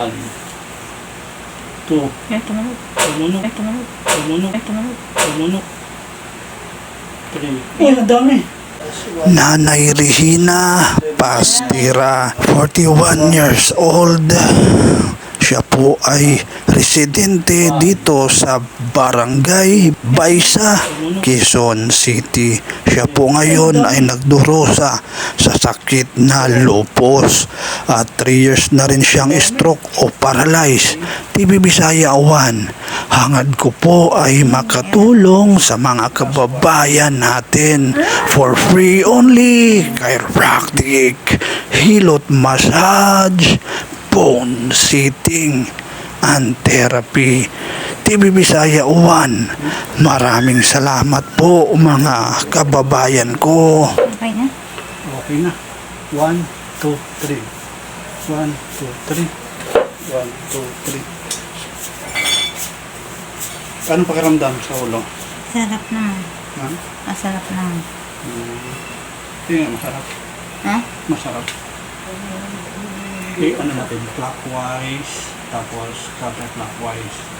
Ito naman. Tumunog. Ito naman. Tumunog. Ito naman. Tumunog. Three. Ay, ang dami. Nanay Regina Pastira, 41 years old. Siya po ay residente dito sa Barangay Baisa, Quezon City. Siya po ngayon ay nagdurusa sa sakit na lupus at 3 years na rin siyang stroke o paralyzed. TV Bisaya 1. Hangad ko po ay makatulong sa mga kababayan natin for free only chiropractic, hilot massage, bone sitting, and therapy. TV Bisaya 1. Maraming salamat po mga kababayan ko. Okay na? Okay na. One, two, three. One, two, three. One, two, three. Paano pakiramdam sa ulo? Sarap naman. Ha? Masarap naman. Hmm. Tingnan, masarap. Ha? Masarap. Eh, ano natin? Clockwise, tapos counterclockwise.